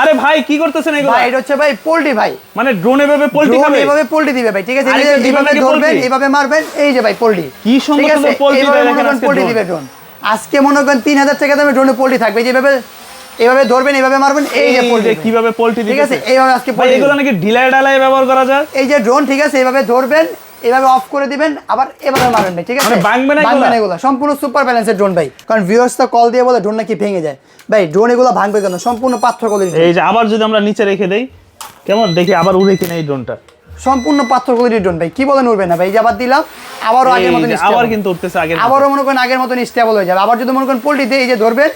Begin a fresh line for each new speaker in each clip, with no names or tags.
আরে ভাই কি করতেছেন এগুলো?
ভাই এটা হচ্ছে ভাই পোল্ট্রি ভাই।
মানে ড্রোন এভাবে পোল্ট্রি খাবে?
এভাবে পোল্ট্রি দিবে ভাই ঠিক আছে? এইভাবে ধরবেন এইভাবে মারবেন এই যে ভাই পোল্ট্রি।
কি সুন্দর সুন্দর দেয়
মনে
দেখেন
পোল্ট্রি দিবে ড্রোন আজকে মনে করেন তিন হাজার টাকা দামে ড্রোনে পোল্ট্রি থাকবে যেভাবে এইভাবে ধরবেন এইভাবে মারবেন এই যে পোল্ট্রি
কীভাবে পোল্ট্রি
ঠিক আছে? এইভাবে আজকে
ভাই এগুলো নাকি ঢিলায় ডালায় ব্যবহার করা যায়?
এই যে ড্রোন ঠিক আছে? এইভাবে ধরবেন এভাবে অফ করে দিবেন আবার এভাবে মারবেন ভাই ঠিক আছে?
মানে ভাঙবে না এগুলা?
সম্পূর্ণ সুপার ব্যালেন্সের ড্রোন ভাই। কারণ ভিউয়ার্স তো কল দিয়ে বলে ড্রোন নাকি ভেঙে যায়। ভাই ড্রোন এগুলো ভাঙবে কেন? সম্পূর্ণ পাথর
এই যে আবার যদি আমরা নিচে রেখে দেই কেমন? দেখি আবার উড়ে কিনা এই ড্রোনটা
সম্পূর্ণ পাথর কলির ড্রোন ভাই। কি বলেন উঠবে না ভাই? আবার দিলাম আবারও আগের মতন
আবার কিন্তু উঠতেছে আগের
আবারও মনে করেন আগের মতন স্টেবল হয়ে যাবে। আবার যদি মনে করেন পোল্ট্রি দিয়ে এই যে ধরবেন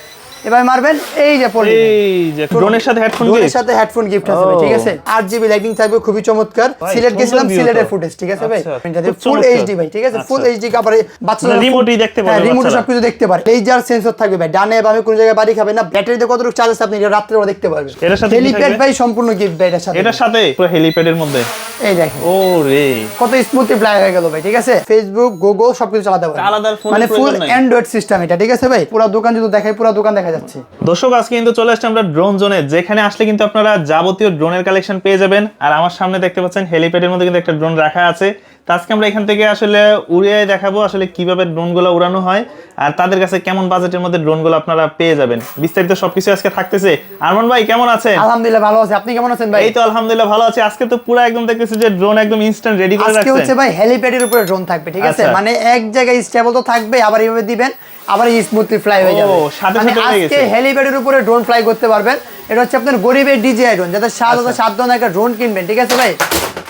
এভাবে মারবেন? এই যে পোল্ট্রি
এই যে ড্রোনের সাথে হেডফোন
ড্রোনের সাথে হেডফোন গিফট আছে ভাই, ঠিক আছে? আট জিবি লাইটিং থাকবে খুবই চমৎকার। সিলেট গেছিলাম সিলেটের ফুটেজ ঠিক আছে ভাই?
আচ্ছা, খুব
ফুল এইচডি ভাই ঠিক আছে? ফুল। এইচডি কাপড়ে বাচ্চারা
মানে remote-ই দেখতে পারবে
রিমোটে
বাচ্চারা।
সবকিছু দেখতে পারে লেজার সেন্সর থাকবে ভাই ডানে বামে কোনো জায়গায় বাড়ি খাবে না ব্যাটারিতে কতটুকু চার্জ আছে আপনি এটা রাত্রে বেলা দেখতে পারবেন
এটার সাথে
হেলিপ্যাড ভাই সম্পূর্ণ গিফট ভাই এটার সাথে।
এটার সাথে? পুরো হেলিপ্যাডের মধ্যে?
এই দেখেন।
ও রে।
কত স্মুথলি প্লাই হয়ে গেল ভাই ঠিক আছে? ফেসবুক গুগল সবকিছু চালাতে পারবে
phone-এর
মানে ফুল অ্যান্ড্রয়েড সিস্টেম এটা ঠিক আছে ভাই? পুরো দোকান যদি দেখাই পুরো দোকান দেখা যাচ্ছে।
দর্শক আজকে কিন্তু চলে আসছে আমরা ড্রোন জোনে যেখানে আসলে কিন্তু আপনারা যাবতীয় ড্রোনের কালেকশন পেয়ে যাবেন। আর আমার সামনে দেখতে পাচ্ছেন হেলিপ্যাডের মধ্যে কিন্তু একটা ড্রোন রাখা আছে। তো আজকে আমরা এখান থেকে আসলে উড়িয়ে দেখাবো আসলে কীভাবে ড্রোনগুলো উড়ানো হয় আর তাদের কাছে কেমন বাজেটের মধ্যে ড্রোনগুলো আপনারা পেয়ে যাবেন। বিস্তারিত সবকিছু আজকে থাকতেছে। আরমান ভাই কেমন আছেন?
আলহামদুলিল্লাহ ভালো আছে। আপনি কেমন আছেন ভাই?
এই তো আলহামদুলিল্লাহ ভালো আছে। আজকে তো পুরো একদম দেখতেছি যে ড্রোন একদম ইনস্ট্যান্ট রেডি করে
আজকে হচ্ছে
রাখছেন
ভাই হেলিপ্যাডের উপরে ড্রোন থাকবে ঠিক আছে?
আচ্ছা।
মানে এক জায়গায় স্টেবল তো থাকবে আবার এইভাবে দিবেন। আবার স্মুথলি ফ্লাই হয়ে যাবে।
সাথে
মানে
সাথে হয়ে
আজকে হেলিপ্যাডের উপরে ড্রোন ফ্লাই করতে পারবেন। এটা হচ্ছে আপনার গরিবের ডিজিআই ড্রোন যাতে সাত। হাজার সাত ধরনের একটা ড্রোন কিনবেন ঠিক আছে ভাই?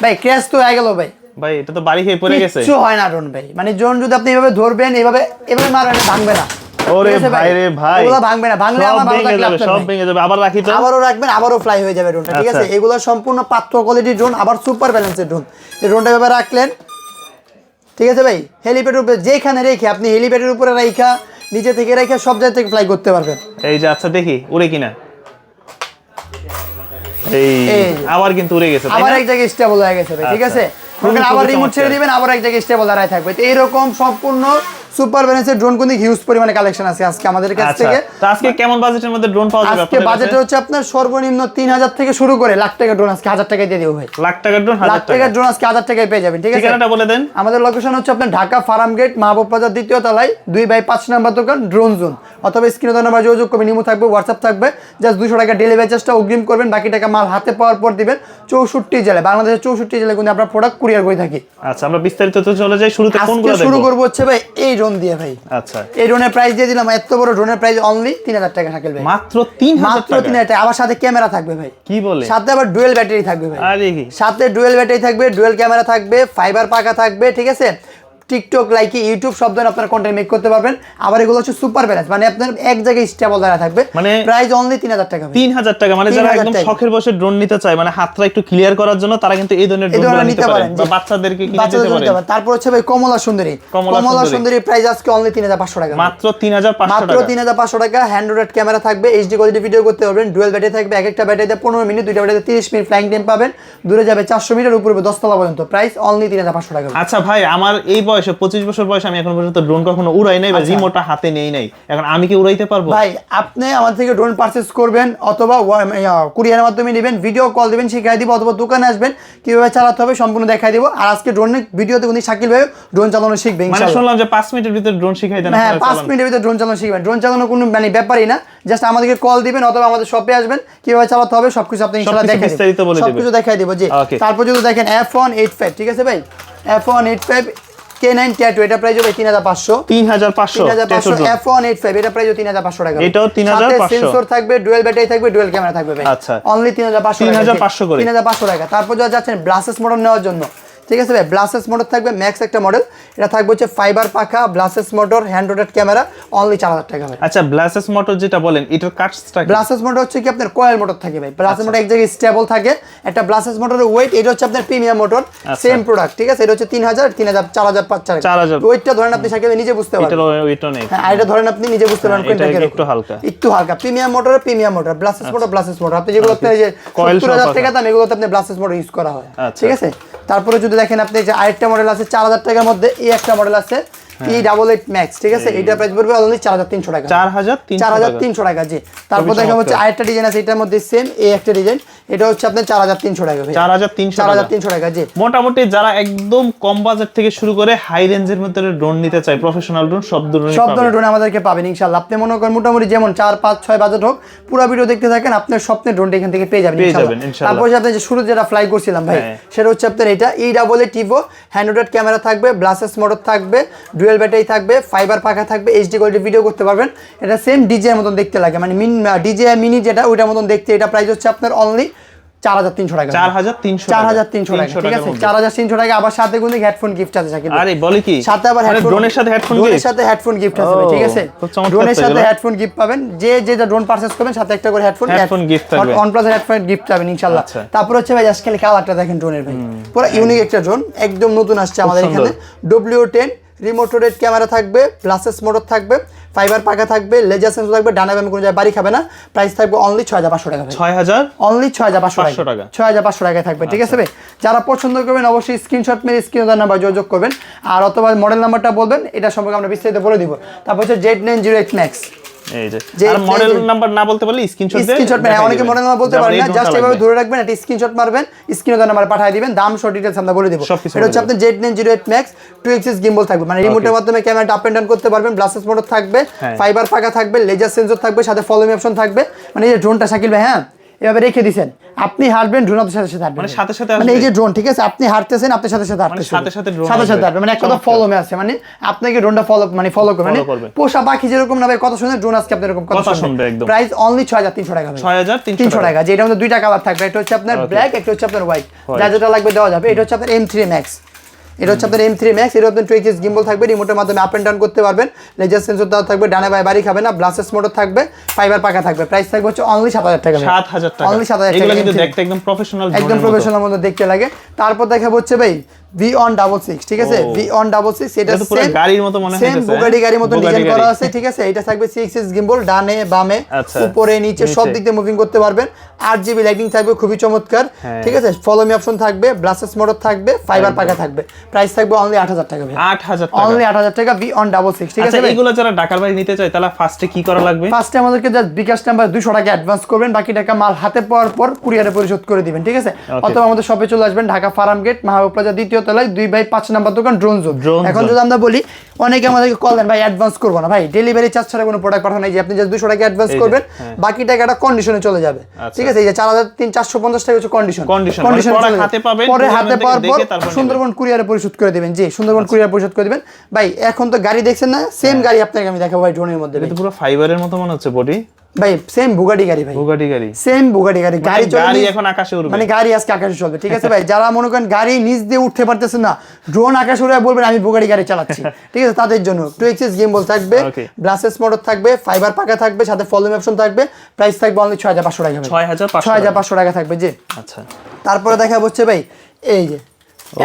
ভাই ক্র্যাশ তো হয়ে গেল ভাই।
ভাই এটা তো বাড়ি খেয়ে পড়ে গেছে।
কিচ্ছু হয় না ড্রোন ভাই। মানে ড্রোন যদি আপনি এভাবে ধরবেন এভাবে এভাবে মারবেন ভাঙবে না।
ওরে ভাই? রে ভাই।
ওগুলো ভাঙবে না। ভাঙলে আমার ভালো আপনার
সব ভেঙে যাবে। আবার রাখি তো?
আবারও রাখবেন আবারও ফ্লাই হয়ে যাবে ড্রোনটা ঠিক আছে?
আচ্ছা।
এগুলো সম্পূর্ণ পাত্র কোয়ালিটির ড্রোন আবার সুপার ব্যালেন্সের ড্রোন এই ড্রোনটা এভাবে রাখলেন ঠিক আছে ভাই? হেলিপ্যাডের উপরে যেখানে রেখে আপনি হেলিপ্যাডের উপরে রাইখা নিচে থেকে রাইখা সব জায়গা থেকে ফ্লাই করতে পারবেন।
এই যে আচ্ছা দেখি উড়ে কিনা? এই। আবার কিন্তু উড়ে গেছে
আবার এক জায়গায় স্টেবল হয়ে গেছে ভাই ঠিক
আচ্ছা।
আছে? আবার রিমোট ছেড়ে দিবেন আবার এক জায়গায় স্টেবল দাঁড়ায় থাকবে। তো এইরকম সম্পূর্ণ সুপার ব্যালেন্সের ড্রোন কিন্তু হিউজ পরিমাণে কালেকশন আছে আজকে আমাদের কাছ
আচ্ছা
থেকে।
তো আজকে কেমন বাজেটের মধ্যে ড্রোন পাওয়া যাবে
আজকে বাজেট হচ্ছে আপনার সর্বনিম্ন তিন হাজার থেকে শুরু করে লাখ টাকা ড্রোন আজকে হাজার টাকায় দিয়ে দেবো ভাই।
লাখ টাকার ড্রোন
লাখ
হাজার টাকা
টাকার ড্রোন আজকে হাজার টাকায় পেয়ে যাবেন ঠিক আছে?
ঠিকানাটা বলে দেন।
আমাদের লোকেশন হচ্ছে আপনার ঢাকা ফার্ম গেট মাহবুব বাজার দ্বিতীয় তলায় দুই বাই পাঁচ নাম্বার দোকান ড্রোন জোন অথবা স্ক্রিনে নাম্বার যোগাযোগ করবেন নিমু থাকবে হোয়াটসঅ্যাপ থাকবে। জাস্ট দুশো টাকা ডেলিভারি চার্জটা অগ্রিম করবেন বাকি টাকা মাল হাতে পাওয়ার পর দিবেন। চৌষট্টি জেলায় বাংলাদেশের চৌষট্টি জেলায় কিন্তু আমরা প্রোডাক্ট কুরিয়ার করে থাকি।
আচ্ছা আমরা বিস্তারিত তো চলে যাই শুরুতে কোনগুলো
শুরু করব হচ্ছে ভাই এই ড্রোন দিয়ে ভাই।
আচ্ছা।
এই ড্রোনের প্রাইস দিয়ে দিলাম এত বড় ড্রোনের প্রাইস অনলি তিন হাজার টাকা থাকবে ভাই।
মাত্র তিন হাজার
মাত্র তিন হাজার টাকা। আবার সাথে ক্যামেরা থাকবে ভাই।
কি বলে?
সাথে আবার ডুয়েল ব্যাটারি থাকবে ভাই। সাথে ডুয়েল ব্যাটারি থাকবে ডুয়েল ক্যামেরা থাকবে ফাইবার পাকা থাকবে ঠিক আছে? টিকটক লাইকি ইউটিউব সব ধরনের আপনার কন্টেন্ট মেক করতে পারবেন। আবার এগুলো হচ্ছে সুপার ব্যালেন্স মানে আপনার এক জায়গায় স্টেবল দ্বারা থাকবে মানে প্রাইস অনলি তিন হাজার টাকা।
তিন হাজার টাকা মানে যারা একদম শখের বসে ড্রোন নিতে চায় মানে হাতটা একটু ক্লিয়ার করার জন্য তারা কিন্তু এই ধরনের ড্রোন নিতে পারেন বা বাচ্চাদেরকে
বাচ্চাদের নিতে পারেন। তারপর হচ্ছে ভাই কমলা সুন্দরী।
কমলা সুন্দরী।
প্রাইস আজকে অনলি তিন হাজার পাঁচশো টাকা।
মাত্র তিন হাজার পাঁচশো
মাত্র
টাকা।
তিন হাজার পাঁচশো টাকা হ্যান্ড রোডেড ক্যামেরা থাকবে এইচডি কোয়ালিটি ভিডিও করতে পারবেন ডুয়েল ব্যাটারি থাকবে এক একটা ব্যাটারিতে পনেরো মিনিট দুইটা ব্যাটারিতে তিরিশ মিনিট ফ্লাইং টাইম পাবেন। দূরে যাবে চারশো মিটার উপরে দশতলা পর্যন্ত। প্রাইস অনলি তিন হাজার পাঁচশো টাকা।
আচ্ছা ভাই আমার এই বয়সে পঁচিশ বছর বয়সে আমি এখন পর্যন্ত ড্রোন কখনো উড়াই নাই বা
আচ্ছা।
রিমোটটা হাতে নেই নাই। এখন আমি কি উড়াইতে পারব?
ভাই আপনি আমার থেকে ড্রোন পারচেস করবেন অথবা কুরিয়ারের মাধ্যমে নেবেন ভিডিও কল দিবেন শিখাই দিব অথবা দোকানে আসবেন কীভাবে চালাতে হবে সম্পূর্ণ দেখাই দিব। আর আজকে ড্রোনের ভিডিওতে কিন্তু শাকিল ভাই ড্রোন চালানো শিখবে
মানে শুনলাম যে পাঁচ মিনিটের ভিতরে ড্রোন শিখাই দেন
হ্যাঁ
আপনারা
পাঁচ মিনিটের ভিতরে ড্রোন চালানো শিখবেন। ড্রোন চালানো কোনো মানে ব্যাপারই না। জাস্ট আমাদেরকে কল দিবেন অথবা আমাদের শপে আসবেন কীভাবে চালাতে হবে সবকিছু আপনি ইনশাআল্লাহ দেখাই
বিস্তারিত বলে দিবেন।
সবকিছু দেখাই দিব জি। তারপর যদি দেখেন এফ ওয়ান এইট ফাইভ ঠিক আছে ভাই? F one eight five K nine tattoo এটা প্রাইস হবে তিন হাজার পাঁচশো।
তিন হাজার পাঁচশো
হাজার পাঁচশো। এফ ওয়ান এইট ফাইভ এটা প্রাইস তিন হাজার পাঁচশো টাকা।
এটাও 3500
সেন্সর থাকবে ডুয়েল ব্যাটারি থাকবে ডুয়েল ক্যামেরা থাকবে
আচ্ছা।
অনলি তিন হাজার পাঁচশো
3500 করে।
তিন হাজার পাঁচশো টাকা। তারপর যা যাচ্ছেন ব্লাসেস মোটর নেওয়ার জন্য। ঠিক আছে ভাই ব্লাসেস মোটর থাকবে ম্যাক্স একটা মডেল এটা থাকবে হচ্ছে ফাইবার পাখা brushless motor hand rotated camera only চার হাজার টাকা ভাই।
আচ্ছা ব্লাসেস মোটর যেটা বলেন এটার কাটসটা কি?
ব্লাসেস মোটর হচ্ছে কি আপনার কয়েল মোটর থাকে ভাই।
আচ্ছা।
ব্লাসেস মোটর এক জায়গায় স্টেবল থাকে। একটা ব্লাসেস মোটরের ওয়েট এটা হচ্ছে আপনার প্রিমিয়াম মোটর
আচ্ছা।
সেম প্রোডাক্ট ঠিক আছে? এটা হচ্ছে তিন হাজার তিন হাজার চার হাজার পাঁচ চার
4000
ওয়েটটা ধরেন আপনি সাকিবে নিজে বুঝতে
নেই।
হ্যাঁ এটা ধরেন আপনি নিজে বুঝতে পারবেন
হ্যাঁ,
কোনটা।
একটু হালকা।
একটু হালকা। Premium motor premium motor brushless motor brushless motor আপনি যেগুলো আপনি এই যে সত্তর হাজার টাকা দাম এগুলোতে আপনি ব্লাসেস মোটর ইউজ করা হয়।
আচ্ছা।
ঠিক আছে? তারপরে যদি দেখেন আপনি যে আরেকটা মডেল আছে চার হাজার টাকার মধ্যে এই একটা মডেল আছে ই ডাবল এইট ম্যাক্স ঠিক আছে? এটা প্রাইস পড়বে অলরেডি চার হাজার তিনশো টাকা।
চার হাজার তিনশো
চার হাজার। তিনশো টাকা জি। তারপর দেখা হচ্ছে আরেকটা ডিজাইন আছে এটার মধ্যে সেম এই একটা ডিজাইন এটা হচ্ছে আপনার চার হাজার তিনশো টাকা
চার হাজার তিনশো
চার হাজার তিনশো টাকা জি।
মোটামুটি যারা একদম কম বাজেট থেকে শুরু করে হাই রেঞ্জের মধ্যে ড্রোন নিতে চায় প্রফেশনাল ড্রোন সব ধরনের
সব ধরনের ড্রোন আমাদেরকে পাবেন ইনশাল্লাহ আপনি মনে করেন মোটামুটি যেমন চার পাঁচ ছয় বাজেট হোক পুরো ভিডিও দেখতে থাকেন আপনার স্বপ্নের ড্রোনটা এখান থেকে পেয়ে যাবেন। তারপর আপনি যে শুরু যেটা ফ্লাই করছিলাম ভাই
হ্যাঁ।
সেটা হচ্ছে আপনার এটা E double A টিভো android camera থাকবে ব্লাসেস মোটর থাকবে ডুয়েল ব্যাটারি থাকবে ফাইবার পাখা থাকবে এইচডি কোয়ালিটি ভিডিও করতে পারবেন। এটা সেম ডিজে মতন দেখতে লাগে মানে মিন ডিজে মিনি যেটা ওইটার মতন দেখতে এটা প্রাইস হচ্ছে আপনার অনলি
ড্রোনের সাথে হেডফোন
গিফট পাবেন। যে যেটা ড্রোন করবেন সাথে একটা করে হেডফোন হেডফোন গিফট তারপর হচ্ছে ভাই দেখেন ড্রোনের পুরো ইউনিক একটা ড্রোন একদম নতুন আসছে আমাদের এখানে। W10 রিমোটোরেড ক্যামেরা থাকবে প্লাসেস মোটর থাকবে ফাইবার পাকা থাকবে লেজার সেন্সর থাকবে ডানা ব্যায়াম কোনো জায়গায় বাড়ি খাবে না। প্রাইস থাকবে অনলি ছয় হাজার পাঁচশো টাকা
ছয় হাজার
অনলি ছয় হাজার পাঁচশো
টাকা।
ছয় হাজার পাঁচশো টাকায় থাকবে ঠিক আছে আচ্ছা। ভাই? যারা পছন্দ করবেন অবশ্যই স্ক্রিনশট মেরে স্ক্রিনশার নাম্বার যোগাযোগ করবেন। আর অথবা মডেল নাম্বারটা বলবেন এটা সম্পর্কে আমরা বিস্তারিত বলে দিব। তারপর হচ্ছে Z nine zero eight max
এই যে
যে-
আর মডেল নাম্বার না বলতে পারলে স্ক্রিনশট
স্ক্রিনশট মানে অনেকে মডেল নাম্বার বলতে পারেন না জাস্ট এভাবে ধরে রাখবেন একটা স্ক্রিনশট মারবেন স্ক্রিনে নাম্বার পাঠিয়ে দিবেন দাম সব ডিটেলস আমরা বলে দিব। এটা হচ্ছে আপনার Z zero eight max two axis gimbal থাকবে। মানে রিমোটের মাধ্যমে ক্যামেরাটা আপ এন্ড ডাউন করতে পারবেন ব্লাসেস মোটর থাকবে
হ্যাঁ।
ফাইবার ফাঁকা থাকবে লেজার সেন্সর থাকবে সাথে ফলোমি অপশন থাকবে। মানে এই যে ড্রোনটা শাকিল ভাই হ্যাঁ? এভাবে রেখে দিছেন। আপনি হাঁটবেন ড্রোন আপনার সাথে সাথে হাঁটবেন।
মানে সাথে সাথে
মানে এই যে ড্রোন ঠিক আছে? আপনি হাঁটতেছেন আপনার সাথে সাথে হাঁটতেছেন।
সাথে সাথে drone
সাথে সাথে। হাঁটবে মানে এক কথা ফলো মে আছে। মানে আপনাকে ড্রোনটা ফলো মানে ফলো করবে মানে পোষা পাখি যেরকম না ভাই কথা শুনে ড্রোন আজকে আপনার এরকম
কথা শুনবে একদম।
প্রাইস অনলি ছয় হাজার তিনশো টাকা ভাই।
ছয় হাজার তিনশো
তিনশো টাকা। যেটার মধ্যে দুইটা কালার থাকবে। একটা হচ্ছে আপনার ব্ল্যাক একটা হচ্ছে আপনার হোয়াইট. যা যেটা লাগবে দেওয়া যাবে। এটা হচ্ছে আপনার এম থ্রি ম্যাক্স এটা হচ্ছে আপনার এম থ্রি ম্যাক্স এটা আপনার টুয়েক্স গিম্বল থাকবে রিমোটের মাধ্যমে আপ অ্যান্ড ডাউন করতে পারবেন। লেজার সেন্সর দেওয়া থাকবে ডানে বাই বাড়ি খাবে না ব্লাসেস মোটর থাকবে ফাইবার পাকা থাকবে। প্রাইস থাকবে হচ্ছে অনলি সাত হাজার টাকা
সাত হাজার টাকা।
অনলি সাত হাজার টাকা
কিন্তু দেখতে একদম প্রফেশনাল
একদম প্রফেশনাল মধ্যে দেখতে লাগে। তারপর দেখাবো হচ্ছে ভাই ভি অন ডাবল সিক্স ঠিক আছে? ভি অন ডাবল সিক্স এটা
পুরো গাড়ির মতো মনে
same বুগাটি? গাড়ির মতো ডিজাইন করা আছে ঠিক আছে? এটা থাকবে সিক্স এক্স গিম্বল ডানে বামে
আচ্ছা।
উপরে নিচে সব দিক দিয়ে মুভিং করতে পারবেন। আট জিবি লাইটিং থাকবে খুবই চমৎকার
হ্যাঁ।
ঠিক আছে? ফলো মি অপশন থাকবে ব্লাসেস মোটর থাকবে ফাইবার পাকা থাকবে। প্রাইস থাকবে অনলি আট হাজার টাকা
আট হাজার
অনলি আট হাজার টাকা ভি অন ডাবল সিক্স ঠিক
আচ্ছা
আছে
এগুলো যারা ঢাকার বাইরে নিতে চায় তাহলে ফার্স্টে কি করা লাগবে?
ফার্স্টে আমাদেরকে জাস্ট বিকাশ নাম্বার দুশো টাকা অ্যাডভান্স করবেন বাকি টাকা মাল হাতে পাওয়ার পর কুরিয়ারে পরিশোধ করে দিবেন ঠিক আছে? অথবা আমাদের শপে চলে আসবেন Dhaka farm gate Mahbub plaza দ্বিতীয় তলায় দুই বাই পাঁচ নাম্বার দোকান ড্রোন জোন এখন যদি আমরা বলি অনেকে আমাদেরকে কল দেন ভাই অ্যাডভান্স করব না। ভাই ডেলিভারি চার্জ ছাড়া কোনো প্রোডাক্ট পাঠানো যে আপনি জাস্ট দুশো টাকা অ্যাডভান্স করবেন
হ্যাঁ।
বাকি টাকাটা কন্ডিশনে চলে যাবে।
আচ্ছা।
ঠিক আছে? এই যে চার হাজার তিন চারশো পঞ্চাশ টাকা হচ্ছে কন্ডিশন
মানে পরে হাতে
পাওয়ার পর। সুন্দরবন কুরিয়ারে পরিশোধ করে দিবেন। জি সুন্দরবন কুরিয়ার পরিশোধ করে দিবেন। ভাই এখন তো গাড়ি দেখছেন না? সেম গাড়ি আপনাকে আমি দেখাবো ভাই ড্রোনের মধ্যে।
পুরো ফাইবারের মতো মনে হচ্ছে বডি
ভাই সেম বুগাটি গাড়ি ভাই।
বুগাটি গাড়ি।
সেম বুগাটি গাড়ি। গাড়ি চলে
গাড়ি এখন আকাশে উড়বে।
মানে গাড়ি আজকে আকাশে চলবে ঠিক আছে ভাই? যারা মনে করেন গাড়ি নিচ দিয়ে উঠতে পারতেছে না ড্রোন আকাশে উড়ে বলবেন আমি বুগাটি গাড়ি চালাচ্ছি। ঠিক আছে? তাদের জন্য। টু এক্সিস গেমবল থাকবে. গ্লাসেস মোটর থাকবে ফাইবার পাকা থাকবে সাথে অপশন থাকবে প্রাইস থাকবে অনলি ছয় হাজার পাঁচশো টাকা ভাই।
ছয় হাজার
ছয় হাজার পাঁচশো টাকা থাকবে জি।
আচ্ছা।
তারপরে দেখা হচ্ছে ভাই এই যে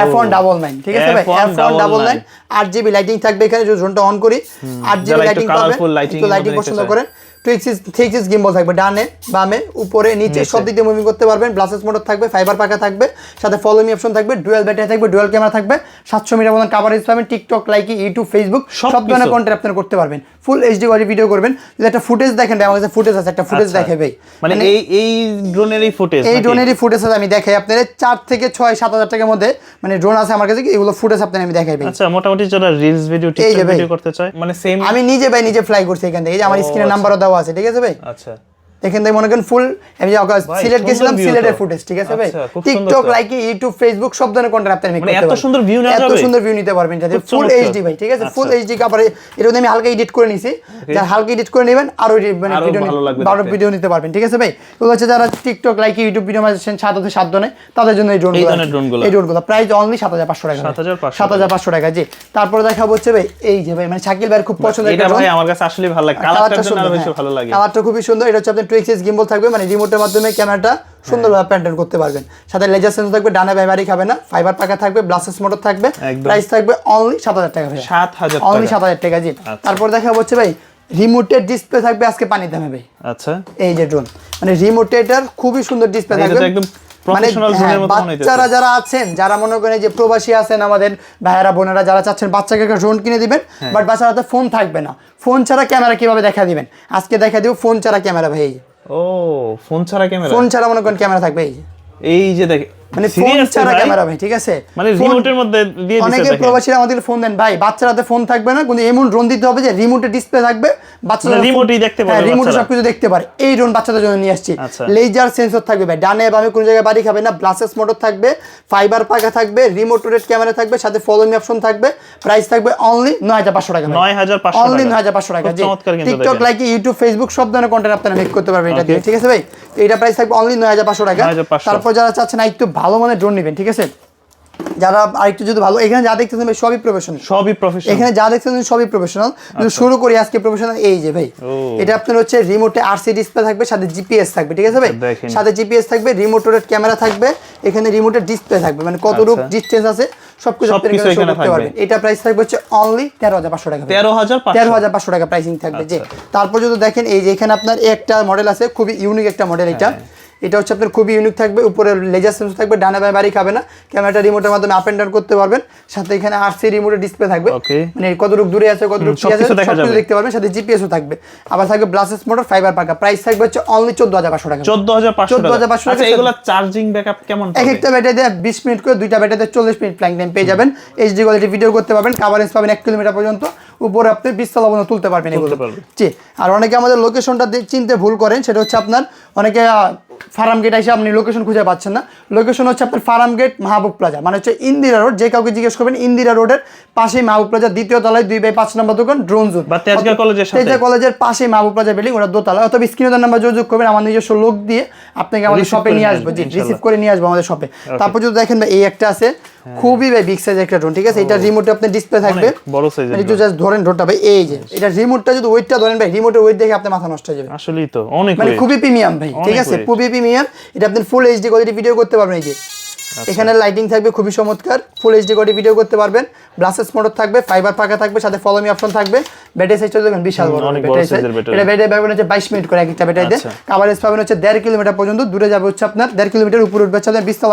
এফ ওয়ান ডাবল নাইন ঠিক আছে ভাই?
F1
ওয়ান ডাবল নাইন আট জিবি লাইটিং থাকবে এখানে যদি ড্রোনটা অন করি আট জিবি লাইটিং পাবে লাইটিং পছন্দ করেন। টু থ্রি সিক্স গিম্বল থাকবে ডানে বামে উপরে নিচে সব দিক দিয়ে মুভিং করতে পারবেন। ব্লাসেস মোটর থাকবে ফাইবার পাকা থাকবে সাথে ফলোমি অপশন থাকবে ডুয়েল ব্যাটারি থাকবে ডুয়েল ক্যামেরা থাকবে সাতশো মিটার মতন কাভারেজ পাবেন টিকটক লাইকি ইউটিউব ফেসবুক
সব
ধরনের। কন্টেন্ট আপনারা করতে পারবেন। ফুল এইচডি কোয়ালিটি ভিডিও করবেন। যদি একটা ফুটেজ দেখেন ভাই, আমার কাছে ফুটেজ আছে একটা ফুটেজ
আচ্ছা।
দেখে ভাই।
মানে এই এই ড্রোনেরই ফুটেজ
এই ড্রোনেরই ফুটেজ আছে আমি দেখাই আপনাদের চার থেকে ছয় সাত হাজার টাকার মধ্যে মানে ড্রোন আছে আমার কাছে এগুলো ফুটেজ আপনাদের আমি দেখাই ভাই।
আচ্ছা মোটামুটি যারা রিলস ভিডিও টিকটক ভিডিও করতে চায় মানে সেম
আমি নিজে ভাই নিজে ফ্লাই করছি এখান থেকে। এই যে আমার স্ক্রিনে
আচ্ছা।
নাম্বারও দেওয়া আছে ঠিক আছে ভাই?
আচ্ছা।
এখান থেকে মনে করেন ফুল আমি
ভাই,
সিলেট গেছিলাম সিলেটের ফুটেজ ঠিক আছে ভাই?
আচ্ছা, সুন্দর
টিকটক লাইক ইউটিউব ফেসবুক সব ধরনের কন্টেন্ট আপনি আমি
মানে
করতে
এত। সুন্দর view নেওয়া
এত সুন্দর ভিউ নিতে পারবেন যাতে ফুল এইচডি ভাই ঠিক আছে? ফুল। এইচডি কাপড়ে এটা আমি হালকা এডিট করে নিছি। যা হালকা এডিট করে নেবেন আরও edit- মানে ভিডিও
ভালো।
ভিডিও নিতে পারবেন ঠিক আছে ভাই? ওগুলো হচ্ছে যারা টিকটক লাইক ইউটিউব ভিডিও মাঝে সাত হতে সাত জনে তাদের জন্য এই ড্রোন
এই
ড্রোনগুলো প্রাইস অনলি সাত হাজার পাঁচশো টাকা।
7,500
সাত হাজার পাঁচশো টাকা জি। তারপরে দেখাবো হচ্ছে ভাই এই যে ভাই মানে শাকিল ভাইয়ের খুব পছন্দের
এটা ভাই আমার কাছে আসলে ভালো লাগে।
কালারটা খুবই সুন্দর। এটা হচ্ছে টু এক্সিস গিম্বল থাকবে মানে রিমোটের মাধ্যমে ক্যামেরাটা সুন্দরভাবে প্যান্টেন করতে পারবেন। সাথে লেজার সেন্সর থাকবে ডানা ব্যবহারই খাবে না ফাইবার পাকা থাকবে ব্লাসেস মোটর থাকবে প্রাইস থাকবে অনলি সাত হাজার টাকা
সাত হাজার
অনলি সাত হাজার টাকা জি।
আচ্ছা।
তারপর দেখা হচ্ছে ভাই রিমোটের ডিসপ্লে থাকবে আজকে পানির দামে ভাই।
আচ্ছা।
এই যে ড্রোন মানে রিমোটেটার খুবই সুন্দর ডিসপ্লে থাকবে।
একদম
হ্যাঁ,
মনে হইতেছে।
বাচ্চারা যারা আছেন যারা মনে করেন যে প্রবাসী আছেন আমাদের ভাইয়েরা বোনেরা যারা চাচ্ছেন বাচ্চাকে একটা ড্রোন কিনে দিবেন
হ্যাঁ।
বাট বাচ্চার হাতে ফোন থাকবে না। ফোন ছাড়া ক্যামেরা কীভাবে দেখা দিবেন? আজকে দেখা দিব ফোন ছাড়া ক্যামেরা ভাই।
ও ফোন ছাড়া ক্যামেরা
ফোন ছাড়া মনে করেন ক্যামেরা থাকবে এই।
এই যে দেখে
মানে ফোন ছাড়া ক্যামেরা ভাই ঠিক আছে?
মানে রিমোটের মধ্যে দিয়ে
অনেকে প্রবাসীরা আমাদের ফোন দেন। ভাই বাচ্চার হাতে ফোন থাকবে না কিন্তু এমন ড্রোন দিতে হবে যে রিমোটে ডিসপ্লে থাকবে বাচ্চারা
মানে remote-ই দেখতে
রিমোটে সবকিছু দেখতে পারে। এই ড্রোন বাচ্চাদের জন্য নিয়ে আসছি।
আচ্ছা।
লেজার সেন্সর থাকবে ভাই। ডানে বামে কোনো জায়গায় বাড়ি খাবে না ব্লাসেস মোটর থাকবে ফাইবার থাকবে রিমোট ক্যামেরা থাকবে সাথে ফলোইং অপশন থাকবে প্রাইস থাকবে অনলি নয় হাজার পাঁচশো টাকা
নয় হাজার পাঁচশো
অনলি
টাকা।
নয় হাজার পাঁচশো টাকা
খুব
জি। টিকটক লাইক ইউটিউব ফেসবুক সব ধরনের কন্টেন্ট আপনারা মেক করতে পারবেন এটা দিয়ে ঠিক আছে ভাই? এটা প্রাইস থাকবে অনলি নয় হাজার পাঁচশো টাকা। তারপর যারা চাচ্ছেন একটু ভালো মানের ড্রোন নেবেন ঠিক আছে? যারা আরেকটু যদি ভালো এখানে যা দেখতেছেন ভাই সবই প্রফেশনাল
সবই প্রফেশনাল
এখানে যা দেখছেন সবই প্রফেশনাল কিন্তু শুরু করি আজকে প্রফেশনাল এই যে ভাই। এটা আপনার হচ্ছে রিমোটে আরসি ডিসপ্লে থাকবে সাথে জিপিএস থাকবে ঠিক আছে ভাই? সাথে জিপিএস থাকবে রিমোট রোটেট ক্যামেরা থাকবে এখানে রিমোটের ডিসপ্লে থাকবে। মানে কতটুকু
আচ্ছা।
ডিস্টেন্স আছে সবকিছু আপনি এখানে
এখানে
করতে পারবেন। এটা প্রাইস থাকবে হচ্ছে অনলি তেরো হাজার পাঁচশো টাকা
তেরো হাজার
তেরো
পাঁচশো
হাজার পাঁচশো টাকা প্রাইসিং থাকবে যে
আচ্ছা।
তারপর যদি দেখেন এই যে এখানে আপনার একটা মডেল আছে খুবই ইউনিক একটা মডেল এটা।
হ্যাঁ।
এটা হচ্ছে আপনার খুবই ইউনিক থাকবে উপরে লেজার সেন্সর থাকবে ডানে বামে বাড়ি খাবে না। ক্যামেরাটা রিমোটের মাধ্যমে আপ এন্ড ডাউন করতে পারবেন। সাথে এখানে আরসি রিমোটের ডিসপ্লে থাকবে. মানে কতটুকু দূরে আছে কতটুকু কি আছে
সবকিছু।
দেখতে পারবেন। সাথে জিপিএসও থাকবে। আবার থাকবে ব্লাসেস মোটর ফাইবার পাকা। প্রাইস থাকবে হচ্ছে অনলি চোদ্দ হাজার পাঁচশো টাকা।
চোদ্দ হাজার পাঁচশো
14,500
টাকা।
টাকা।
এগুলা চার্জিং ব্যাকআপ কেমন
এক? একটা ব্যাটারিতে বিশ মিনিট করে দুইটা ব্যাটারিতে চল্লিশ মিনিট ফ্লাইং টাইম পেয়ে যাবেন। এইচডি কোয়ালিটি ভিডিও করতে পারবেন। কাভারেজ পাবেন এক কিলোমিটার পর্যন্ত। উপরে আপনি বিশ তলা তুলতে পারবেন এগুলো। জি। আর অনেকে আমাদের লোকেশনটা চিনতে ভুল করেন সেটা হচ্ছে আপনার অনেকে ফার্ম গেট এসে আপনি লোকেশন খুঁজে পাচ্ছেন না। লোকেশন হচ্ছে আপনার ফার্ম গেট মাহবুব প্লাজা মানে হচ্ছে ইন্দিরা রোড যে কাউকে জিজ্ঞেস করবেন ইন্দিরা রোডের পাশেই মাহবুব প্লাজা দ্বিতীয় তলায় দুই বাই পাঁচ নম্বর দোকান ড্রোন জোন
তেজগা কলেজের
পাশে মাহবুব প্লাজা বিল্ডিং ওরা দোতলা। অথবা স্ক্রিনের নাম্বার যোগাযোগ করবেন আমার নিজস্ব লোক দিয়ে আপনাকে আমাদের শপে নিয়ে আসব। জি রিসিভ করে নিয়ে আসব আমাদের শপে তারপর যদি দেখেন এই একটা আছে খুবই ভাই বিগ সাইজ একটা ড্রোন ঠিক আছে? এটা রিমোটে আপনার ডিসপ্লে থাকবে।
বড় সাইজ
মানে একটু জাস্ট ধরেন ড্রোনটা ভাই এই যে এটা রিমোটটা যদি ওয়েটটা ধরেন ভাই রিমোটের ওয়েট দেখে আপনার মাথা নষ্ট হয়ে যাবে।
আসলেই তো অনেক
মানে খুবই প্রিমিয়াম ভাই ঠিক আছে? খুবই প্রিমিয়াম এটা আপনি ফুল এইচডি কোয়ালিটি ভিডিও করতে পারবেন এই যে।
আচ্ছা।
এখানে লাইটিং থাকবে খুবই চমৎকার। ফুল এইচডি কোয়ালিটি ভিডিও করতে পারবেন। ব্লাসেস মোটর থাকবে ফাইবার পাকা থাকবে সাথে ফলো মি অপশন থাকবে। ব্যাটারি সাইজটা বিশাল বড় ব্যাটারি সাইজ। এটা ব্যাটারি পাবেন হচ্ছে বাইশ মিনিট করে এক একটা ব্যাটারিতে
আচ্ছা।
কাভারেজ পাবেন হচ্ছে দেড় কিলোমিটার পর্যন্ত দূরে যাবে হচ্ছে আপনার দেড় কিলোমিটার উপরে উঠবে হচ্ছে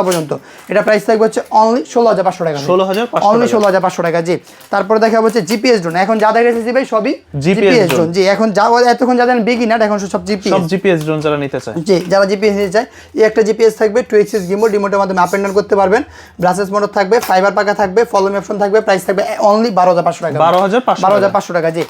পর্যন্ত। এটা প্রাইস থাকবে হচ্ছে অনলি ষোলো হাজার পাঁচশো টাকা।
16,500
অনলি
টাকা।
ষোলো হাজার পাঁচশো টাকা জি। তারপরে দেখা হচ্ছে জিপিএস ড্রোন এখন যা দেখা যাচ্ছে ভাই সবই জিপিএস ড্রোন জি এখন যা এতক্ষণ যাদের বিগিনার এখন সব জিপিএস
সব জিপিএস ড্রোন যারা নিতে চায়।
জি যারা জিপিএস নিতে চায় এই একটা জিপিএস থাকবে টু এক্সিস গিম্বল রিমোটের মাধ্যমে আপ এন্ড ডাউন করতে পারবেন। ব্রাসেস মোটর থাকবে ফাইবার পাকা থাকবে ফলোমি অপশন থাকবে প্রাইস থাকবে অনলি বারো হাজার পাঁচশো টাকা।
12,500
বারো হাজার পাঁচশো টাকা জি।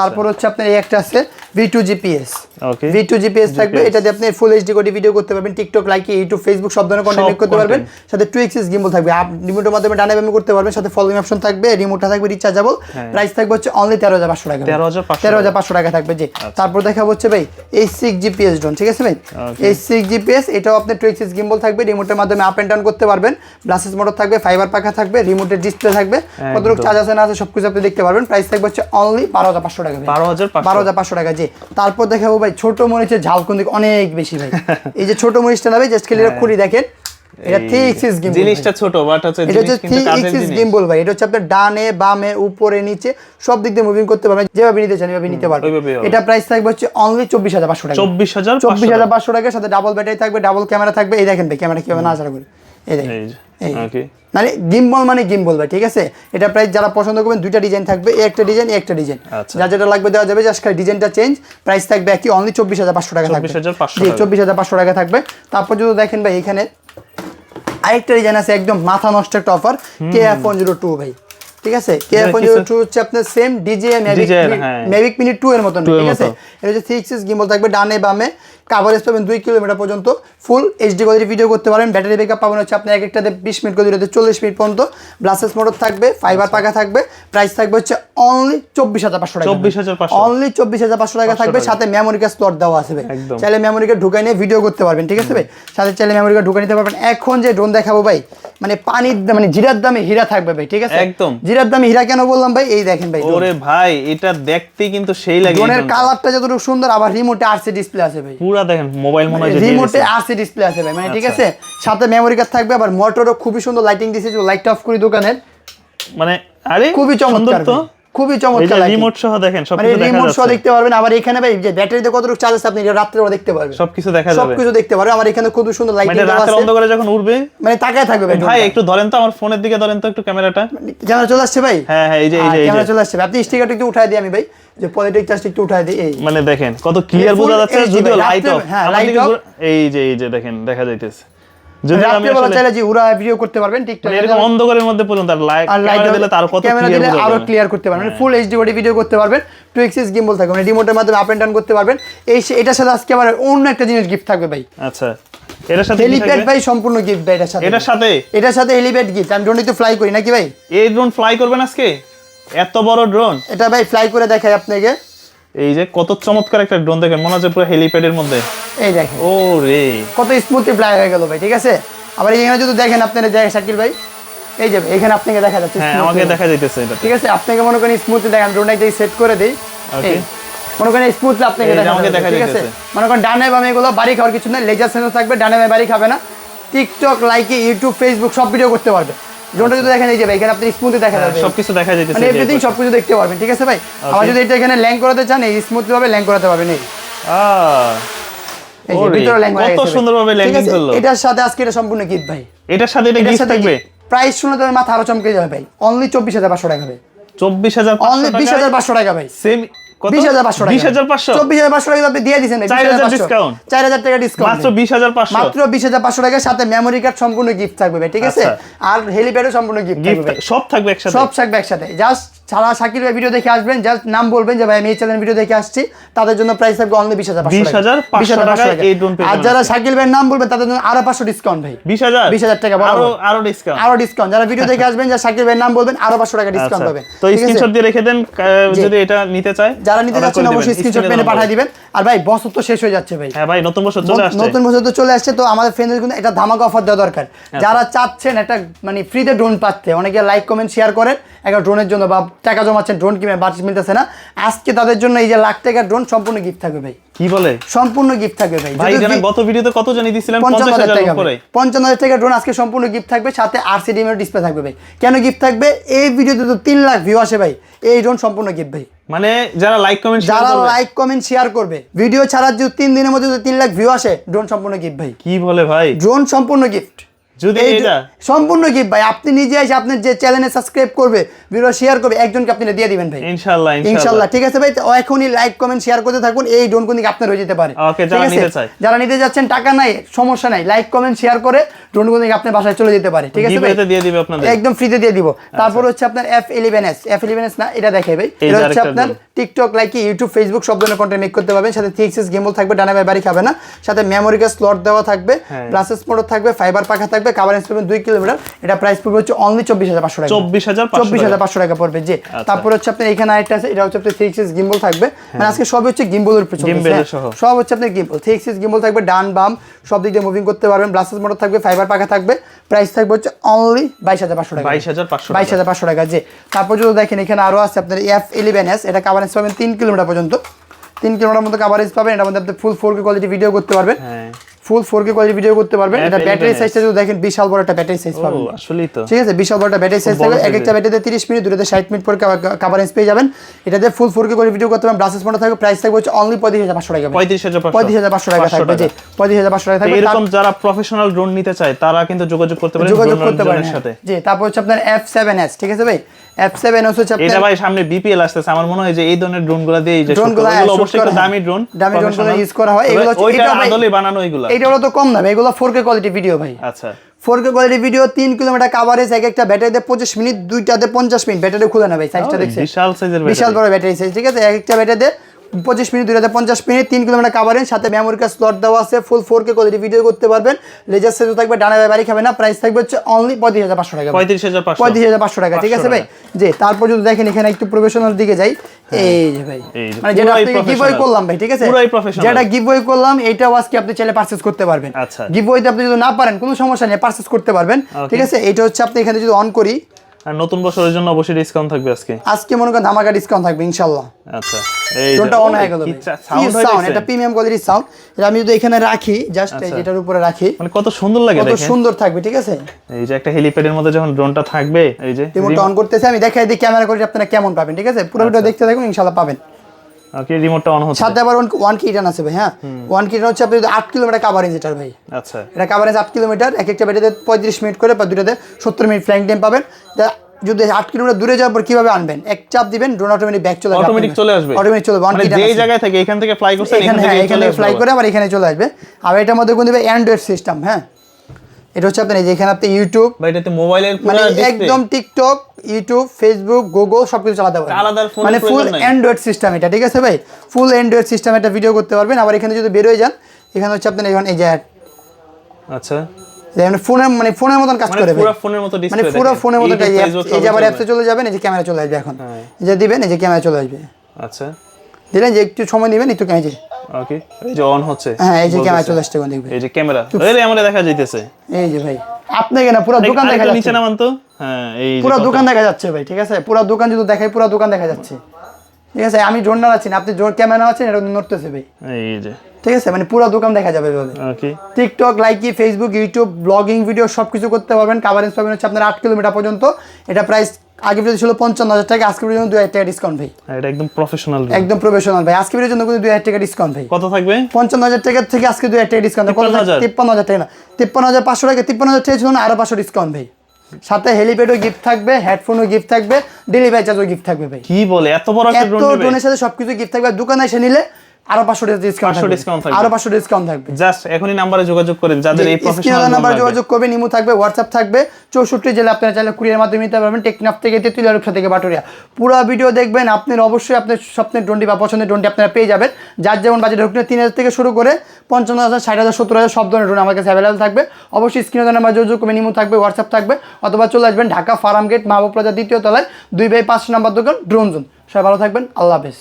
তারপর হচ্ছে আপনার এই একটা আছে V two GPS
okay
V two GPS থাকবে এটাতে আপনি ফুল এইচডি কোডি ভিডিও করতে পারবেন টিকটক লাইক ইউটিউব ফেসবুক সব ধরনের কন্টেন্ট করতে পারবেন। সাথে টু এক্সিস গিম্বল থাকবে। আপ রিমোটের মাধ্যমে ডানে বামে করতে পারবেন সাথে ফলোইং অপশন থাকবে রিমোটটা থাকবে রিচার্জেবল প্রাইস থাকবে হচ্ছে অনলি তেরো হাজার পাঁচশো টাকা।
13,500
তেরো হাজার পাঁচশো টাকা থাকবে জি। তারপর দেখা হচ্ছে ভাই এই সিক্স জিপিএস ড্রোন ঠিক আছে ভাই? এই সিক্স জিপিএস এটাও আপনি টু এক্সিস গিম্বল থাকবে রিমোটের মাধ্যমে আপ এন্ড ডাউন করতে পারবেন। গ্লাসেস মোটর থাকবে ফাইবার পাখা থাকবে রিমোটের ডিসপ্লে থাকবে। কতটুকু
একদম।
চার্জ আছে না আছে সব কিছু আপনি দেখতে পারবেন। প্রাইস থাকবে হচ্ছে অনলি বারো হাজার পাঁচশো টাকা
বারো হাজার
বারো হাজার পাঁচশো টাকা জি। তারপর দেখাবো ভাই ছোট মরিচের ঝালকুন্দি অনেক বেশি ভাই। এই যে ছোট মরিচটা না ভাই জাস্ট খেলে। খুঁড়ি দেখেন এটা থ্রি এক্সিস গিম্বল
জিনিসটা ছোট বাট হচ্ছে
এটা হচ্ছে থ্রি এক্সিস গিম্বল ভাই। এটা হচ্ছে আপনার ডানে বামে উপরে নিচে সব দিক দিয়ে মুভিং করতে পারবেন যেভাবে নিতে চান এভাবে নিতে পারবেন। এটা প্রাইস থাকবে হচ্ছে অনলি চব্বিশ হাজার পাঁচশো টাকা।
চব্বিশ হাজার
চব্বিশ হাজার পাঁচশো টাকার সাথে ডাবল ব্যাটারি থাকবে ডাবল ক্যামেরা থাকবে এই দেখেন ভাই ক্যামেরা কীভাবে নাচাড়া করে। এই দেখেন। মানে গিম্বল মানে গিম্বল ভাই ঠিক আছে? এটা প্রাইস যারা পছন্দ করবেন দুইটা ডিজাইন থাকবে একটা ডিজাইন একটা ডিজাইন
আচ্ছা।
যা যেটা লাগবে দেওয়া যাবে জাস্ট ডিজাইনটা চেঞ্জ প্রাইস থাকবে একই অনলি চব্বিশ হাজার পাঁচশো টাকা থাকবে।
24,500
জি
টাকা।
চব্বিশ হাজার পাঁচশো টাকা থাকবে। তারপর যদি দেখেন ভাই এখানে আরেকটা ডিজাইন আছে একদম মাথা নষ্ট একটা offer K F one zero two ভাই ঠিক আছে? K F one zero two হচ্ছে আপনার same DJI Mavic. Mavic mini two এর মতন ঠিক আছে? এটা হচ্ছে সিক্স গিম্বল থাকবে ডানে বামে। কাভারেজ পাবেন দুই কিলোমিটার পর্যন্ত ফুল এইচডি কোয়ালিটি ভিডিও করতে পারেন। ব্যাটারি ব্যাকআপ পাবেন হচ্ছে আপনি এক একটাতে বিশ মিনিট করে দুটাতে চল্লিশ মিনিট পর্যন্ত। ব্লাসেস মোটর থাকবে ফাইবার পাকা থাকবে প্রাইস থাকবে হচ্ছে অনলি চব্বিশ হাজার পাঁচশো টাকা।
24,500
অনলি চব্বিশ হাজার পাঁচশো টাকা থাকবে সাথে মেমোরি কার্ড স্লট দেওয়া
একদম।
চাইলে মেমোরি কার্ড ঢুকাই নিয়ে ভিডিও করতে পারবেন ঠিক আছে ভাই? সাথে চাইলে মেমোরি কার্ড ঢুকাই নিতে পারবেন। এখন যে ড্রোন দেখাবো ভাই মানে পানির মানে জিরার দামে হীরা থাকবে ভাই ঠিক আছে?
একদম।
জিরার দামে হীরা কেন বললাম ভাই? এই দেখেন ভাই
ওরে ভাই এটা দেখতে কিন্তু সেই লাগে
ড্রোনের কালারটা যতটুকু সুন্দর আবার রিমোটে আরসি ডিসপ্লে আছে ভাই।
পুরা দেখেন মোবাইল মনে হয়
রিমোটে আরসি ডিসপ্লে আছে ভাই মানে ঠিক
আচ্ছা।
আছে সাথে মেমোরি কার্ড থাকবে আবার মোটরও খুবই সুন্দর লাইটিং দিয়েছে লাইটটা অফ করি দোকানের
মানে আরে
খুবই চমৎকার
তো।
খুবই চমৎকার লাগে
রিমোট সহ দেখেন
মানে
সবকিছু
রিমোট সহ দেখতে পারবেন আবার এখানে ভাই যে ব্যাটারিতে কতটুকু চার্জ আছে আপনি রাত্রে দেখতে পারবেন।
সবকিছু দেখা যাবে।
সবকিছু দেখতে পারবেন আমার এখানে খুব সুন্দর লাইটিং
মানে
দেওয়া আছে।
অন্ধকারে যখন উঠবে
মানে তাকায় থাকবে ভাই
ভাই একটু ধরেন তো আমার ফোনের দিকে ধরেন তো একটু ক্যামেরাটা
ক্যামেরা চলে আসছে ভাই?
হ্যাঁ হ্যাঁ এই যে এই যে
ক্যামেরা চলে আসছে আপনি স্টিকারটা একটু উঠাই দিই আমি ভাই। যে পলিটিক চার্জটা একটু উঠাই দিই এই।
মানে দেখেন কত ক্লিয়ার বোঝা যাচ্ছে যদিও লাইট অফ
হ্যাঁ, light off।
এই যে এই যে দেখেন দেখা যাইতেছে। যদি
রাত্রেবেলা
আসলে
চাইলে যে উড়া ভিডিও করতে পারবেন টিকটক
মানে এরকম অন্ধকারের মধ্যে পর্যন্ত আর লাইট
আর লাইট
দিলে তার কত
ক্যামেরা দিলে
আরও
ক্লিয়ার করতে পারবেন। ফুল এইচডি ভিডিও করতে পারবেন টু এক্সিস গিম্বল থাকবে। মানে রিমোটের মাধ্যমে আপ এন্ড ডাউন করতে পারবেন। এই এটার সাথে আজকে আবার অন্য একটা জিনিস গিফট থাকবে ভাই।
আচ্ছা। এটার সাথে
হেলিপ্যাড ভাই সম্পূর্ণ গিফট ভাই এটার সাথে।
এটার সাথে?
এটার সাথে হেলিপ্যাড গিফট আমি ড্রোন তো ফ্লাই করি নাকি ভাই?
এই ড্রোন ফ্লাই করবেন আজকে? এত বড় ড্রোন
এটা ভাই ফ্লাই করে দেখাই আপনাকে।
এই যে কত চমৎকার একটা ড্রোন দেখেন মনে হচ্ছে পুরো হেলিপ্যাডের মধ্যে।
এই দেখেন।
ও রে।
কত স্মুথলি ফ্লাই হয়ে গেল ভাই ঠিক আছে? আবার এখানে যদি দেখেন আপনারা দেখেন শাকিল ভাই এই যে এখানে আপনাকে দেখা যাচ্ছে
হ্যাঁ আমাকে দেখা যাইতেছে এটা
ঠিক আছে আপনাকে মনে করেন স্মুথলি দেখেন ড্রোনটা যদি সেট করে দিই. এই, মনে করেন স্মুথলি আপনাকে দেখা
দেখা
ঠিক আছে? মনে করেন ডানে বামে এগুলো বাড়ি খাওয়ার কিছু না লেজার সেন্সর থাকবে ডানে বামে বাড়ি খাবে না। টিকটক লাইকে ইউটিউব ফেসবুক সব ভিডিও করতে পারবে। ড্রোনটা যদি দেখেন এই যে ভাই এখানে আপনি স্মুথলি দেখা যাবে
সবকিছু দেখা যাইতেছে
মানে এভরিথিং সবকিছু দেখতে পারবেন ঠিক আছে ভাই? আবার যদি এটা এখানে ল্যাং করাতে চান এই স্মুথলি ভাবে ল্যাং করাতে পারবেন এই। এই ভিতরে ল্যাং
কত সুন্দরভাবে ল্যান্ডিং করল।
এটার সাথে আজকে এটা সম্পূর্ণ গিফট ভাই।
এটার সাথে এটা গিফট থাকবে?
প্রাইস শুনে তোমার মাথা আরও চমকে যাবে ভাই। অনলি চব্বিশ হাজার পাঁচশো টাকা ভাই।
চব্বিশ হাজার
অনলি বিশ হাজার পাঁচশো টাকা ভাই।
সেম কত?
বিশ হাজার
বিশ হাজার পাঁচশো?
হাজার পাঁচশো টাকা আপনি দিয়ে দিচ্ছেন ভাই,
4,000
20,500
discount।
চার হাজার টাকা
বিশ হাজার পাঁচশো।
বিশ হাজার পাঁচশো টাকার সাথে মেমোরি কার্ড সম্পূর্ণ গিফট থাকবে ঠিক আছে?
আচ্ছা।
আর হেলিপ্যাডও সম্পূর্ণ গিফট
সব থাকবে একসাথে?
সব থাকবে একসাথে। জাস্ট সারা শাকির ভাই ভিডিও দেখে আসবেন জাস্ট নাম বলবেন যে ভাই আমি এই চ্যানেল ভিডিও দেখে আসছি। তাদের জন্য প্রাইস থাকবে অনলি বিশ হাজার
20,500 টাকায় এই drone পেয়ে
আর যারা শাকিল ভাইয়ের নাম বলবেন তাদের জন্য আরও পাঁচশো ডিসকাউন্ট ভাই।
বিশ হাজার?
20,000 টাকা
আরও আরও ডিসকাউন্ট
আরও ডিসকাউন্ট যারা ভিডিও দেখে আসবেন যারা শাকিল ভাইয়ের নাম বলবেন আরও পাঁচশো টাকা ডিসকাউন্ট পাবেন
আচ্ছা। তো স্ক্রিনশট দিয়ে রেখে দেন যদি এটা নিতে চায়
যারা নিতে যাচ্ছেন অবশ্যই স্ক্রিনশট পেনে পাঠিয়ে। দিবেন। আর ভাই বছর তো শেষ হয়ে যাচ্ছে ভাই।
হ্যাঁ ভাই নতুন বছর চলে আসছে।
নতুন বছর তো চলে আসছে তো আমাদের ফ্রেন্ডদের কিন্তু একটা ধামাকা অফার দেওয়া দরকার।
আচ্ছা।
যারা চাচ্ছেন একটা মানে ফ্রিতে ড্রোন পাচ্ছে অনেকে লাইক কমেন্ট শেয়ার করেন একটা ড্রোনের জন্য বা টাকা জমাচ্ছেন ড্রোন কিনে বাড়ি মিলতেছে না। আজকে তাদের জন্য এই যে লাখ টাকার ড্রোন সম্পূর্ণ গিফট থাকবে ভাই।
কি বলে?
সম্পূর্ণ গিফট থাকবে ভাই।
ভাই জানেন গত ভিডিওতে কত জানি
হাজার
হাজার
টাকা
উপরে।
ভাই। পঞ্চান্ন হাজার টাকা ড্রোন আজকে সম্পূর্ণ গিফট থাকবে সাথে আরসিডিএম এর ডিসপ্লে থাকবে ভাই। কেন গিফট থাকবে? এই ভিডিওতে তো তিন লাখ ভিউ আসে ভাই। এই ড্রোন সম্পূর্ণ গিফট ভাই।
মানে যারা লাইক কমেন্ট
যারা লাইক কমেন্ট শেয়ার করবে। ভিডিও ছাড়ার যদি তিন দিনের মধ্যে যদি তিন লাখ ভিউ আসে ড্রোন সম্পূর্ণ গিফট ভাই।
কি বলে ভাই?
ড্রোন সম্পূর্ণ গিফট
যদি এটা
সম্পূর্ণ গিফট ভাই আপনি নিজে এসে আপনার যে চ্যানেলে সাবস্ক্রাইব করবে ভিডিও শেয়ার করবে একজনকে আপনি দিয়ে দিবেন ভাই।
ইনশাআল্লাহ
ইনশাল্লাহ।
ইনশাআল্লাহ
ঠিক আছে ভাই? এখনই লাইক কমেন্ট শেয়ার করতে থাকুন এই কোন দিকে আপনার হয়ে যেতে পারে।
যারা নিতে চায়।
যারা নিতে যাচ্ছেন টাকা নাই সমস্যা নাই লাইক কমেন্ট শেয়ার করে কোন দিকে আপনার বাসায় চলে যেতে পারে ঠিক আছে ভাই?
দিয়ে দিবে আপনাদের।
একদম ফ্রিতে দিয়ে দিব। তারপর হচ্ছে আপনার F eleven S F eleven S না এটা দেখে ভাই। এটা হচ্ছে আপনার টিকটক লাইক ইউটিউব ফেসবুক সব ধরনের কন্টেন্ট মেক করতে পারবেন। সাথে থ্রি এক্সেস গেমল থাকবে ডানা বাড়ি খাবে না। সাথে মেমোরি কার্ড স্লট দেওয়া থাকবে
হ্যাঁ।
গ্লাসেস মোটর থাকবে ফাইবার পাখা থাকবে কাভারেজ পাবেন দুই কিলোমিটার এটা প্রাইস পড়বে হচ্ছে অনলি চব্বিশ হাজার পাঁচশো টাকা।
চব্বিশ হাজার
চব্বিশ হাজার পাঁচশো টাকা পড়বে যে
আচ্ছা।
তারপর হচ্ছে আপনার এখানে আরেকটা আছে এটা হচ্ছে আপনার থ্রি এক্সেস গিম্বল থাকবে। মানে আজকে সব হচ্ছে গিম্বলের হ্যাঁ। সব হচ্ছে আপনার গিম্বল থ্রি এক্সেস গিম্বল থাকবে ডান বাম সব দিক দিয়ে মুভিং করতে পারবেন। ব্লাসেস মোটর থাকবে ফাইবার পাখা থাকবে। প্রাইস থাকবে হচ্ছে অনলি বাইশ হাজার পাঁচশো টাকা।
22,500
বাইশ হাজার পাঁচশো টাকা যে তারপর যদি দেখেন এখানে আরও আছে আপনার এফ ইলেভেন এস এটা কাভারেজ পাবেন তিন কিলোমিটার পর্যন্ত। তিন কিলোমিটার মতো কাভারেজ পাবেন এটার মধ্যে আপনি ফুল ফোর কোয়ালিটি ভিডিও করতে পারবেন।
হ্যাঁ।
Full four K quality video করতে পারবেন। এটা ব্যাটারি সাইজটা যদি দেখেন বিশাল বড় একটা ব্যাটারি সাইজ পাবেন।
আসলেই তো।
ঠিক আছে বিশাল বড় একটা ব্যাটারি সাইজ থাকবে। এক একটা ব্যাটারিতে তিরিশ মিনিট দূরেতে ষাট মিনিট পর কাভারেজ পেয়ে যাবেন। এটাতে ফুল ফোর কে করে ভিডিও করতে পারবেন। ব্রাসেস মোটর থাকবে প্রাইস থাকবে হচ্ছে অনলি পঁয়ত্রিশ হাজার পাঁচশো টাকা
পঁয়ত্রিশ হাজার
পঁয়ত্রিশ হাজার পাঁচশো টাকা থাকবে হাজার পাঁচশো টাকা থাকবে।
এরকম যারা প্রফেশনাল ড্রোন নিতে চায় তারা কিন্তু যোগাযোগ করতে পারে
যোগাযোগ করতে পারেন।
সাথে।
জি তারপর হচ্ছে আপনার এফ সেভেন এস ঠিক আছে ভাই? এফ সেভেন এস
এটা ভাই সামনে বিপিএল আসতেছে। আমার মনে হয় যে এই ধরনের ড্রোনগুলা দিয়ে এই যে ড্রোনগুলো অবশ্যই একটু দামি ড্রোন
দামি ড্রোনগুলো ইউজ করা হয়। এগুলো হচ্ছে- এটা ভাই-
বানানো এগুলো।
এটা হলো তো কম দাম। এগুলো ফোর কে কোয়ালিটি ভিডিও ভাই।
আচ্ছা।
ফোর কে কোয়ালিটি ভিডিও তিন কিলোমিটার কাভারেজ এক একটা ব্যাটারিতে পঁচিশ মিনিট দুইটাতে পঞ্চাশ মিনিট। ব্যাটারি খুলে নেবে সাইজটা
ওই
দেখছেন?
বিশাল সাইজের
বিশাল বড় ব্যাটারি সাইজ ঠিক আছে? এক একটা ব্যাটারিতে পঁচিশ মিনিট দুইটাতে পঞ্চাশ মিনিট তিন কিলোমিটার কাভারেজ সাথে মেমোরি কার্ড স্লট দেওয়া আছে full four K quality video করতে পারবেন। লেজার সেজও থাকবে ডানা বাড়ি খাবে না প্রাইস থাকবে হচ্ছে অনলি পঁয়ত্রিশ হাজার পাঁচশো টাকা।
পঁয়ত্রিশ হাজার
পঁয়ত্রিশ হাজার পাঁচশো টাকা ঠিক আছে ভাই? যে তারপর যদি দেখেন এখানে একটু প্রফেশনাল দিকে যাই। এই যে ভাই মানে যেটা আপনাকে গিভওয়ে করলাম ভাই ঠিক আছে। যেটা গিভওয়ে করলাম এইটাও আজকে আপনি চাইলে পারচেজ করতে পারবেন।
আচ্ছা।
গিভওয়েতে আপনি যদি না পারেন কোনো সমস্যা নেই পারচেজ করতে পারবেন ঠিক আছে? এটা হচ্ছে আপনি এখানে যদি অন করি
আর নতুন বছরের জন্য অবশ্যই ডিসকাউন্ট থাকবে আজকে।
আজকে মনে করেন ধামাকা ডিসকাউন্ট থাকবে ইনশাল্লাহ
আচ্ছা এই যে-
অন হয়ে গেল সাউন্ড
sound,
এটা প্রিমিয়াম কোয়ালিটির সাউন্ড এটা আমি যদি এখানে রাখি জাস্ট
আচ্ছা।
এটার উপরে রাখি
মানে কত সুন্দর লাগে
কত সুন্দর থাকবে ঠিক আছে?
এই যে একটা হেলিপ্যাডের মধ্যে যখন ড্রোনটা থাকবে এই যে
রিমোট অন করতেছে আমি দেখাই দিই ক্যামেরা করে আপনারা কেমন পাবেন ঠিক আছে? পুরো
আচ্ছা।
ভিডিও দেখতে থাকুন ইনশাআল্লাহ পাবেন।
ওকে রিমোটটা অন হচ্ছে।
সাথে আবার ওয়ান কিটান আছে ভাই হ্যাঁ? ওয়ান কিটান হচ্ছে আপনি যদি আট কিলোমিটার কাভারেজ এটার ভাই।
আচ্ছা।
এটা কাভারেজ আট কিলোমিটার এক একটা ব্যাটারিতে পঁয়ত্রিশ মিনিট করে বা দুটাতে সত্তর মিনিট ফ্লাইং টাইম পাবেন। যদি আট কিলোমিটার দূরে যাওয়ার পর কীভাবে আনবেন? এক চাপ দিবেন ড্রোন অটোমেটিক ব্যাক চলে
অটোমেটিক চলে আসবে।
অটোমেটিক চলে ওয়ান
মানে যেই জায়গায় থেকে এখান থেকে ফ্লাই করছেন
এখানে হ্যাঁ এখানে ফ্লাই করে আবার এখানে চলে আসবে। আর এটার মধ্যে কোন দিবে অ্যান্ড্রয়েড সিস্টেম হ্যাঁ? এটা হচ্ছে আপনার এই যে এখানে আপনি ইউটিউব
বা এটাতে মোবাইলের
মানে একদম টিকটক ইউটিউব ফেসবুক গুগল সবকিছু চালাতে পারবেন। মানে ফুল অ্যান্ড্রয়েড সিস্টেম এটা ঠিক আছে ভাই? ফুল অ্যান্ড্রয়েড সিস্টেম একটা ভিডিও করতে পারবেন। আবার এখানে যদি বেরোয় যান এখানে হচ্ছে আপনার এখন এই যে
আচ্ছা।
মানে ফোনের মানে ফোনের মতন কাজ
মানে
করে
পুরো ফোনের মতো
মানে পুরো ফোনের মতো এই যে app- এই যে আবার অ্যাপসে চলে যাবেন এই যে ক্যামেরা চলে আসবে এখন।
হ্যাঁ।
যে দিবেন এই যে ক্যামেরা চলে আসবে।
আচ্ছা।
দিলেন যে একটু সময় দিবেন একটু যে
ওকে এই যে অন হচ্ছে।
হ্যাঁ এই যে ক্যামেরা চলে আসছে দেখবেন
এই যে ক্যামেরা। এই আমরা দেখা যাইতেছে।
এই যে ভাই আপনাকে না পুরো দোকান দেখা যাচ্ছে?
নিচে নামান তো। হ্যাঁ এই
পুরো দোকান দেখা যাচ্ছে ভাই ঠিক আছে? পুরো দোকান যদি দেখাই পুরো দোকান দেখা যাচ্ছে। ঠিক আছে আমি ড্রোন আছি না আপনি ড্রোন ক্যামেরা আছেন এটা নড়তেছে ভাই।
এই যে।
ঠিক আছে মানে পুরো দোকান দেখা যাবে এভাবে TikTok Likee Facebook YouTube blogging video সব কিছু করতে পারবেন। কাভারেজ পাবেন হচ্ছে আপনার আট কিলোমিটার পর্যন্ত। এটা প্রাইস আগে ভিডিও ছিল পঞ্চান্ন হাজার টাকা আজকে ভিডিওর জন্য দুই হাজার টাকা ডিসকাউন্ট ভাই।
এটা একদম প্রফেশনাল
একদম প্রফেশনাল ভাই। আজকে ভিডিওর জন্য কিন্তু দুই হাজার টাকা ডিসকাউন্ট ভাই।
কত থাকবে?
পঞ্চান্ন হাজার টাকা থেকে আজকে দুই হাজার টাকা ডিসকাউন্ট কত
53,000
তিপ্পান্ন হাজার। টাকা না। তিপ্পান্ন হাজার পাঁচশো টাকা তিপ্পান্ন হাজার টাকা ছিল না আরও পাঁচশো ডিসকাউন্ট ভাই। সাথে হেলিপ্যাডও গিফট থাকবে হেডফোনও গিফট থাকবে ডেলিভারি চার্জও গিফট থাকবে ভাই।
কি বলে? এত বড় একটা
ড্রোনের সাথে সবকিছু গিফট থাকবে। দোকানে এসে নিলে আরও পাঁচশো ডিসকাউন্ট
500 থাকবে।
আরও পাঁচশো ডিসকাউন্ট থাকবে।
জাস্ট এখনই নাম্বারে যোগাযোগ করেন। যাদের এই প্রফেশনাল
নাম্বার যোগাযোগ করবেন ইমো থাকবে হোয়াটসঅ্যাপ থাকবে। চৌষট্টি জেলা আপনারা চাইলে কুরিয়ার মাধ্যমে নিতে পারবেন। টেকনাফ থেকে তেতুলিয়া থেকে বাটুরিয়া। পুরো ভিডিও দেখবেন আপনার অবশ্যই আপনার স্বপ্নের বা পছন্দের আপনারা পেয়ে যাবেন। যার যেমন বাজেট ঢুকলে তিন হাজার থেকে শুরু করে পঞ্চান্ন হাজার ষাট হাজার সত্তর হাজার সব ধরনের ড্রোন আমার কাছে অ্যাভেলেবল থাকবে। অবশ্যই স্ক্রিনে নাম্বার যোগাযোগ করবেন ইমো থাকবে হোয়াটসঅ্যাপ থাকবে অথবা চলে আসবেন Dhaka farm gate Mahbub plaza দ্বিতীয় তলায় দুই বাই পাঁচ নাম্বার দোকান ড্রোন জোন সবাই ভালো থাকবেন আল্লাহ হাফেজ।